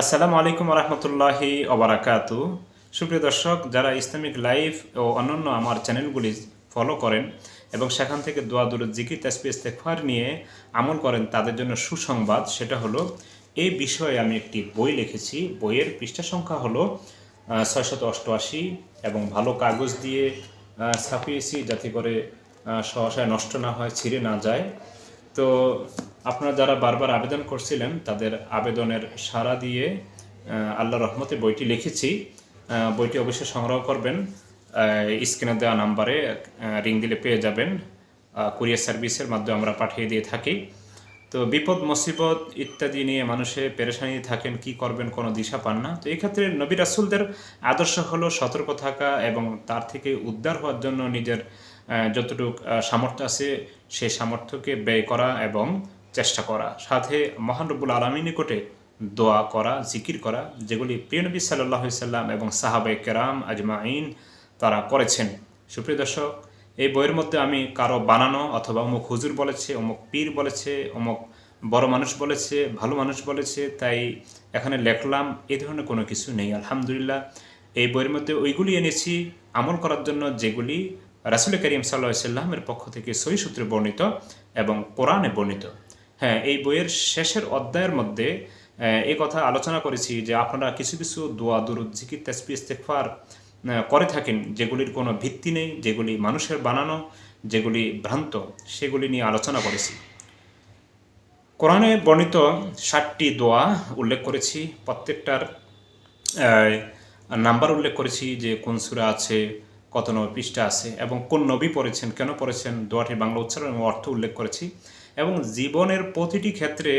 আসসালামু আলাইকুম রহমতুল্লাহি ওবরাকাতু। সুপ্রিয় দর্শক, যারা ইসলামিক লাইফ ও অন্যান্য আমার চ্যানেলগুলি ফলো করেন এবং সেখান থেকে দোয়া, দুরুদ, জিকির তাসপি ইস্তেকফার নিয়ে আমল করেন, তাদের জন্য সুসংবাদ, সেটা হলো এই বিষয়ে আমি একটি বই লিখেছি। বইয়ের পৃষ্ঠা সংখ্যা হলো ছয়শত অষ্টআশি এবং ভালো কাগজ দিয়ে ছাপিয়েছি যাতে করে সহসায় নষ্ট না হয়, ছিঁড়ে না যায়। তো আপনারা যারা বারবার আবেদন করছিলেন, তাদের আবেদনের সাড়া দিয়ে আল্লাহ রহমতে বইটি লিখেছি। বইটি অবশ্যই সংগ্রহ করবেন। স্ক্রিনে দেওয়া নাম্বারে রিং দিলে পেয়ে যাবেন। কুরিয়ার সার্ভিসের মাধ্যমে আমরা পাঠিয়ে দিয়ে থাকি। তো বিপদ, মুসিবত ইত্যাদি নিয়ে মানুষে পেরেশানি থাকেন, কি করবেন কোনো দিশা পান না। তো এই ক্ষেত্রে নবী রাসুলদের আদর্শ হলো সতর্ক থাকা এবং তার থেকে উদ্ধার হওয়ার জন্য নিজের যতটুকু সামর্থ্য আছে সেই সামর্থ্যকে ব্যয় করা এবং চেষ্টা করা। সাথে মহানরবুল আলমী নিকটে দোয়া করা, জিকির করা, যেগুলি প্রিয় নবী সাল্লাহ সাল্লাম এবং সাহাবে কেরাম আজমাইন তারা করেছেন। সুপ্রিয় দর্শক, এই বইয়ের মধ্যে আমি কারও বানানো অথবা অমুক হুজুর বলেছে, অমুক পীর বলেছে, অমুক বড় মানুষ বলেছে, ভালো মানুষ বলেছে, তাই এখানে লেখলাম এই ধরনের কোনো কিছু নেই। আলহামদুলিল্লাহ, এই বইয়ের মধ্যে ওইগুলি এনেছি আমল করার জন্য যেগুলি রাসুল করিম সাল্লাহ সাল্লামের পক্ষ থেকে সই সূত্রে বর্ণিত এবং কোরআনে বর্ণিত। হ্যাঁ এই বইয়ের শেষের অধ্যায়ের মধ্যে এই কথা আলোচনা করেছি যে আপনারা কিছু কিছু দোয়া, দুরুদ, জিকির তেসপি ইস্তেকফার করে থাকেন, যেগুলির কোনো ভিত্তি নেই, যেগুলি মানুষের বানানো, যেগুলি ভ্রান্ত, সেগুলি নিয়ে আলোচনা করেছি। কোরআনে বর্ণিত ষাটটি দোয়া উল্লেখ করেছি, প্রত্যেকটার নাম্বার উল্লেখ করেছি যে কোন সুরা আছে, কত নম্বর পৃষ্ঠা আছে, এবং কোন নবী পড়েছেন, কেন পড়েছেন, দোয়াটির বাংলা উচ্চারণ এবং অর্থ উল্লেখ করেছি। এবং জীবনের প্রতিটি ক্ষেত্রে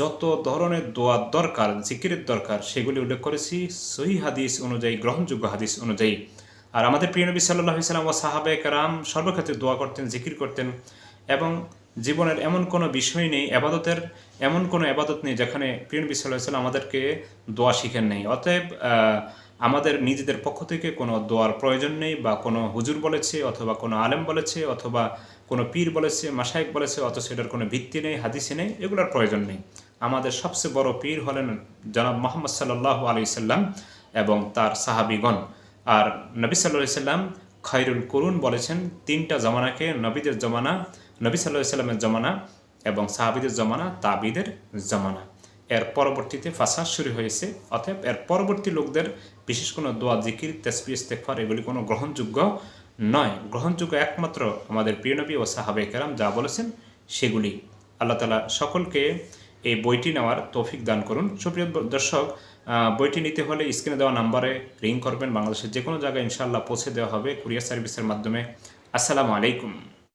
যত ধরনের দোয়ার দরকার, জিকিরের দরকার, সেগুলি উল্লেখ করেছি সহি হাদিস অনুযায়ী, গ্রহণযোগ্য হাদিস অনুযায়ী। আর আমাদের প্রিয় নবী সাল্লাহ সাল্লাম ও সাহাবে কারাম সর্বক্ষেত্রে দোয়া করতেন, জিকির করতেন এবং জীবনের এমন কোনো বিষয় নেই আবাদতের এমন কোনো আবাদত নেই যেখানে প্রিয় নবী সাল্লাহ সাল্লাম আমাদেরকে দোয়া শিখেন নেই। অতএব আমাদের নিজেদের পক্ষ থেকে কোনো দোয়ার প্রয়োজন নেই বা কোনো হুজুর বলেছে অথবা কোনো আলেম বলেছে অথবা কোনো পীর বলেছে মাসাইক বলেছে, অথচ সেটার কোনো ভিত্তি নেই হাদিসে নেই, এগুলোর প্রয়োজন নেই। আমাদের সবচেয়ে বড় পীর হলেন জনাব মোহাম্মদ সাল্লাহ আলি সাল্লাম এবং তার সাহাবিগণ। আর নবী সাল্লাহ সাল্লাম খাইরুল করুন বলেছেন, তিনটা জমানাকে নবীদের জমানা, নবী সাল্লাহ সাল্লামের জমানা এবং সাহাবিদের জমানা, তাবিদের জমানা। এর পরবর্তীতে ফাঁসা শুরু হয়েছে, অতএব এর পরবর্তী লোকদের বিশেষ কোনো দোয়া, জিকির তেসপি ইস্তেকফার এগুলি কোনো গ্রহণযোগ্য নয়। গ্রহণযোগ্য একমাত্র আমাদের প্রিয় নবী ও সাহাবে কেরাম যা বলেছেন সেগুলি। আল্লাহ তালা সকলকে এই বইটি নেওয়ার তৌফিক দান করুন। সুপ্রিয় দর্শক বইটি নিতে হলে স্ক্রিনে দেওয়া নাম্বারে রিং করবেন। বাংলাদেশের যে কোনো জায়গায় ইনশাআল্লাহ পৌঁছে দেওয়া হবে কুরিয়ার সার্ভিসের মাধ্যমে। আসসালামু আলাইকুম।